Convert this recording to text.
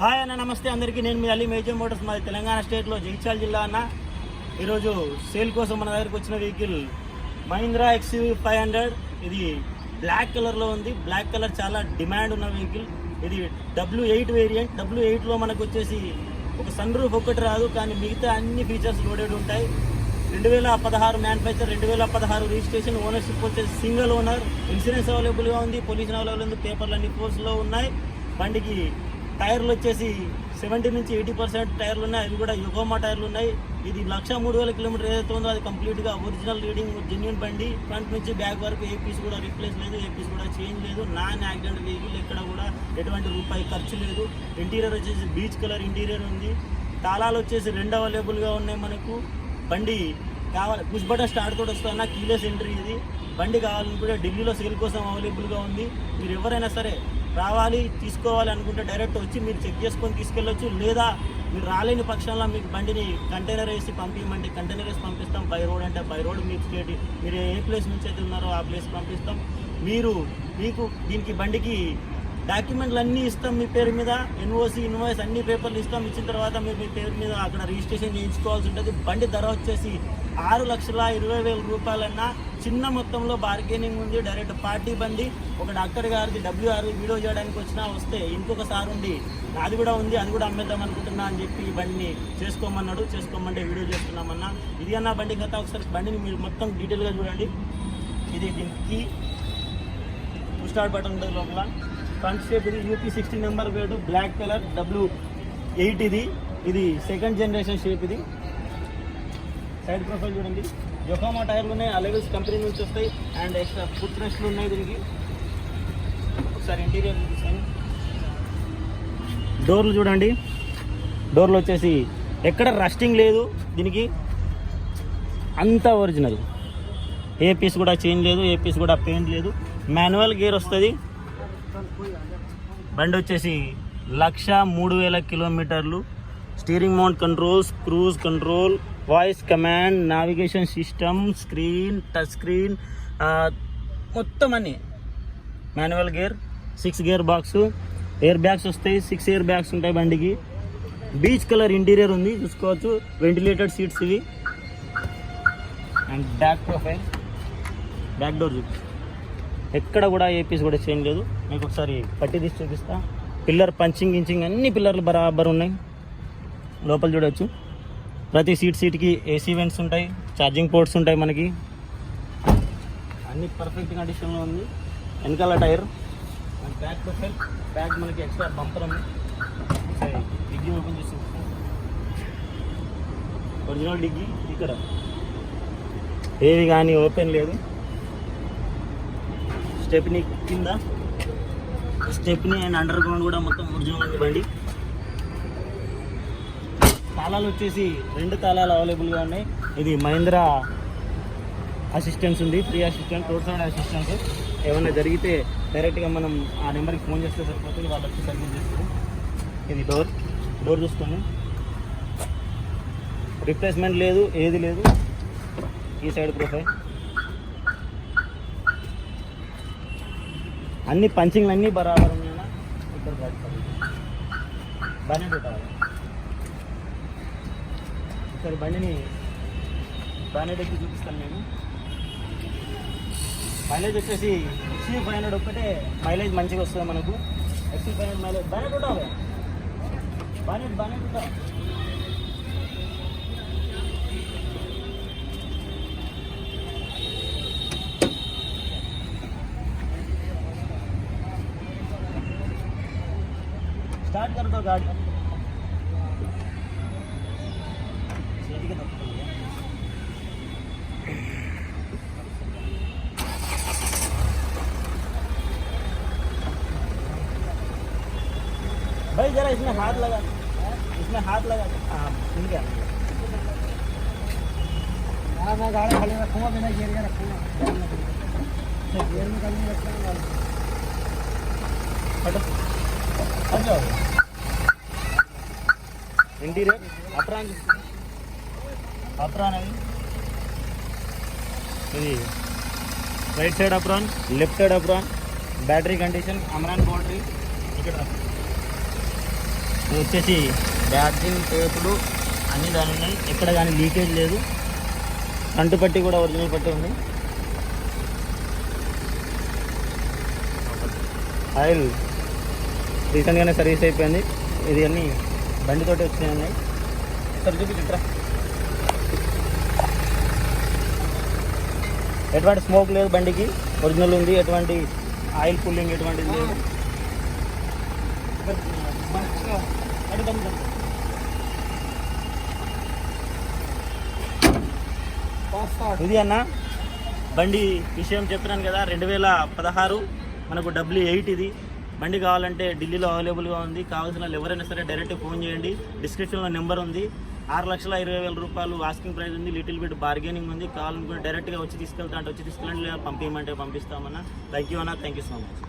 Hi అన్న నమస్తే అందరికీ. నేను మీ అలీ మేజర్ మోటార్స్ మాది తెలంగాణ స్టేట్లో జగిత్యాల జిల్లా అన్న. ఈరోజు సేల్ కోసం మన దగ్గరకు వచ్చిన vehicle Mahindra XUV five hundred ఇది బ్లాక్ కలర్లో ఉంది. బ్లాక్ కలర్ చాలా డిమాండ్ ఉన్న వెహికల్. ఇది డబ్ల్యూ ఎయిట్ వేరియంట్ డబ్ల్యూ ఎయిట్లో మనకు వచ్చేసి ఒక సన్ రూఫ్ ఒక్కటి రాదు కానీ మిగతా అన్ని ఫీచర్స్ లోడెడ్ ఉంటాయి. రెండు వేల పదహారు మ్యానుఫ్యాక్చర్ రెండు వేల పదహారు రిజిస్ట్రేషన్ ఓనర్షిప్ వచ్చేసి సింగిల్ ఓనర్ ఇన్సూరెన్స్ అవైలబుల్గా ఉంది. పొల్యూషన్ అవైలబుల్ ఉంది పేపర్లు అన్ని ఫోర్స్లో ఉన్నాయి. బండికి టైర్లు వచ్చేసి సెవెంటీ నుంచి ఎయిటీ పర్సెంట్ టైర్లు ఉన్నాయి. అవి కూడా యుగోమా టైర్లు ఉన్నాయి. ఇది లక్ష మూడు వేల కిలోమీటర్ ఏదైతే ఉందో అది కంప్లీట్గా ఒరిజినల్ రీడింగ్ జెన్యున్ బండి. ఫ్రంట్ నుంచి బ్యాక్ వరకు ఏ పీస్ కూడా రీప్లేస్ లేదు ఏ పీస్ కూడా చేంజ్ లేదు. నాన్ యాక్సిడెంట్ వెహికల్ ఎక్కడ కూడా ఎటువంటి రూపాయి ఖర్చు లేదు. ఇంటీరియర్ వచ్చేసి బీచ్ కలర్ ఇంటీరియర్ ఉంది. తాళాలు వచ్చేసి రెండు అవైలబుల్గా ఉన్నాయి మనకు. బండి కావాలి పుష్ బటన్ స్టార్ట్ కూడా వస్తున్నా కీలెస్ ఎంట్రీ ఇది. బండి కావాలనుకుంటే ఢిల్లీలో సేల్ కోసం అవైలబుల్గా ఉంది. మీరు ఎవరైనా సరే రావాలి తీసుకోవాలి అనుకుంటే డైరెక్ట్ వచ్చి మీరు చెక్ చేసుకొని తీసుకెళ్ళొచ్చు. లేదా మీరు రాలేని పక్షంలో మీకు బండిని కంటైనర్ వేసి పంపించమంటే కంటైనర్ వేసి పంపిస్తాం. బై రోడ్ అంటే బై రోడ్ మీకు స్టేట్ మీరు ఏ ప్లేస్ నుంచి అయితే ఉన్నారో ఆ ప్లేస్ పంపిస్తాం. మీరు మీకు దీనికి బండికి డాక్యుమెంట్లు అన్నీ ఇస్తాం మీ పేరు మీద ఎన్ఓసి ఇన్వాయిస్ అన్ని పేపర్లు ఇస్తాం. ఇచ్చిన తర్వాత మీరు మీ పేరు మీద అక్కడ రిజిస్ట్రేషన్ చేయించుకోవాల్సి ఉంటుంది. బండి ధర వచ్చేసి ఆరు లక్షల ఇరవై వేల రూపాయలన్నా చిన్న మొత్తంలో బార్గెనింగ్ ఉంది. డైరెక్ట్ పార్టీ బండి. ఒక డాక్టర్ గారిది డబ్ల్యూఆర్ వీడియో చేయడానికి వచ్చినా వస్తే ఇంకొక సార్ ఉండి నాది కూడా ఉంది అది కూడా అమ్మేద్దాం అనుకుంటున్నా అని చెప్పి ఈ బండిని చేసుకోమన్నాడు. చేసుకోమంటే వీడియో చేస్తున్నామన్నా. ఇది అన్న బండి గత ఒకసారి బండిని మీరు మొత్తం డీటెయిల్గా చూడండి. ఇది దీనికి స్టార్ట్ బటన్ ఉంటుంది లోపల. ఫ్రంట్ స్టెప్ ఇది యూపీ సిక్స్టీ నెంబర్ వేడు బ్లాక్ కలర్ డబ్ల్యూ ఎయిట్ ఇది. ఇది సెకండ్ జనరేషన్ షేప్ ఇది. సైడ్ ప్రొఫైల్ చూడండి. జొకామా టైర్లు ఉన్నాయి అలెవెల్స్ కంపెనీ నుంచి వస్తాయి. అండ్ ఎక్స్ట్రా ఫుట్ రెస్ట్లు ఉన్నాయి దీనికి. ఒకసారి ఇంటీరియర్ చూపిస్తాను డోర్లు చూడండి. డోర్లు వచ్చేసి ఎక్కడ రస్టింగ్ లేదు దీనికి. అంతా ఒరిజినల్ ఏ పీస్ కూడా చేంజ్ లేదు ఏ పీస్ కూడా పెయింట్ లేదు. మాన్యువల్ గేర్ వస్తుంది. బండి వచ్చేసి లక్ష మూడు వేల కిలోమీటర్లు. Steering mount controls cruise control voice command navigation system screen touch screen మొత్తం అన్ని. Manual gear six gear box. Air bags వస్తాయి సిక్స్ ఎయిర్ బ్యాగ్స్ ఉంటాయి బండికి. బీచ్ కలర్ ఇంటీరియర్ ఉంది చూసుకోవచ్చు. వెంటిలేటెడ్ సీట్స్ ఇవి. And back profile. Back door చూపి. ఎక్కడ కూడా ఏ పీస్ కూడా చేంజ్ లేదు. మీకు ఒకసారి పట్టి తీసి చూపిస్తా. పిల్లర్ పంచింగ్ ఇంచింగ్ అన్ని పిల్లర్లు బరాబర్ ఉన్నాయి. లోపల చూడవచ్చు ప్రతి సీట్ సీట్కి ఏసీ వెంట్స్ ఉంటాయి ఛార్జింగ్ పోర్ట్స్ ఉంటాయి మనకి. అన్ని పర్ఫెక్ట్ కండిషన్లో ఉంది. వెనకాల టైర్. బ్యాక్ ప్రొఫైల్ బ్యాక్ మనకి ఎక్స్ట్రా బంపర్ ఉంది. డిగ్రీ ఓపెన్ చేసి ఒరిజినల్ డిగ్రీ ఇక్కడ. ఏది కానీ ఓపెన్ లేదు. స్టెప్ని కింద స్టెప్ని అండ్ అండర్ గ్రౌండ్ కూడా మొత్తం ఒరిజినల్ ఉంది బండి. తాళాలు వచ్చేసి రెండు తాళాలు అవైలబుల్గా ఉన్నాయి. ఇది మహేంద్ర అసిస్టెన్స్ ఉంది free assistant road side assistant ఏమైనా జరిగితే డైరెక్ట్గా మనం ఆ నెంబర్కి ఫోన్ చేస్తే సరిపోతుంది వాళ్ళు వచ్చి సర్వీస్ చేస్తారు. ఇది డోర్ డోర్ చూసుకోండి. రిప్లేస్మెంట్ లేదు ఏది లేదు. ఈ సైడ్ ప్రొఫైల్ అన్ని పంచింగ్లు అన్నీ బరాబర్ ఉన్నాయా ఇక్కడ పెట్టాలి. ఒకసారి బండిని బాగానే ఎక్కి చూపిస్తాను నేను. మైలేజ్ వచ్చేసి ఎక్సీ ఫైవ్ హండ్రెడ్ ఒక్కటే మైలేజ్ మంచిగా వస్తుంది మనకు. XC five hundred mileage. బాగానే ఉంటావు బాగానే బాగానే ఉంటావు स्टार्ट कर दो गाड़ी। भाई जरा इसमें हाथ लगा। इसमें हाथ लगा हाँ ठीक है। हाँ मैं गाड़ी खाली रखूँगा बिना गियर के रखूँगा। गियर में कभी रखूँगा। हटो ఇంటీరియర్? అట్రా అట్రా అనేది? ఇది right side apron left side apron battery condition Amaron boundary. ఇక్కడ. ఇది వచ్చేసి బ్యాటరింగ్ టేపులు అన్నీ దాని ఉన్నాయి. ఎక్కడ కానీ లీకేజ్ లేదు. ఫ్రంట్ పట్టి కూడా ఒరిజినల్ పట్టి ఉంది. ఆయిల్ రీసెంట్గానే సర్వీస్ అయిపోయింది. ఇది అన్ని బండితోటి వచ్చినాయి. ఉన్నాయి సరే చూపించుట్రా ఎటువంటి స్మోక్ లేదు బండికి. ఒరిజినల్ ఉంది. ఎటువంటి ఆయిల్ పుల్లింగ్ ఎటువంటిది లేదు. బండి ఇది అన్న బండి విషయం చెప్తున్నాను కదా రెండు వేల పదహారు మనకు డబ్ల్యూ ఎయిట్ ఇది. బండి కావాలంటే ఢిల్లీలో అవైలబుల్గా ఉంది. కావాల్సిన వాళ్ళు ఎవరైనా సరే డైరెక్ట్ ఫోన్ చేయండి. డిస్క్రిప్షన్లో నెంబర్ ఉంది. ఆరు లక్షల ఇరవై వేల రూపాయలు ఆస్కింగ్ ప్రైస్ ఉంది. లిటిల్ బిట్ బార్గెనింగ్ ఉంది. కావాలనుకుంటే డైరెక్ట్గా వచ్చి తీసుకెళ్తా అంటే వచ్చి తీసుకెళ్ళండి. లేదా పంపించమంటే పంపిస్తామన్నా. థ్యాంక్ యూ అన్న. Thank you so much.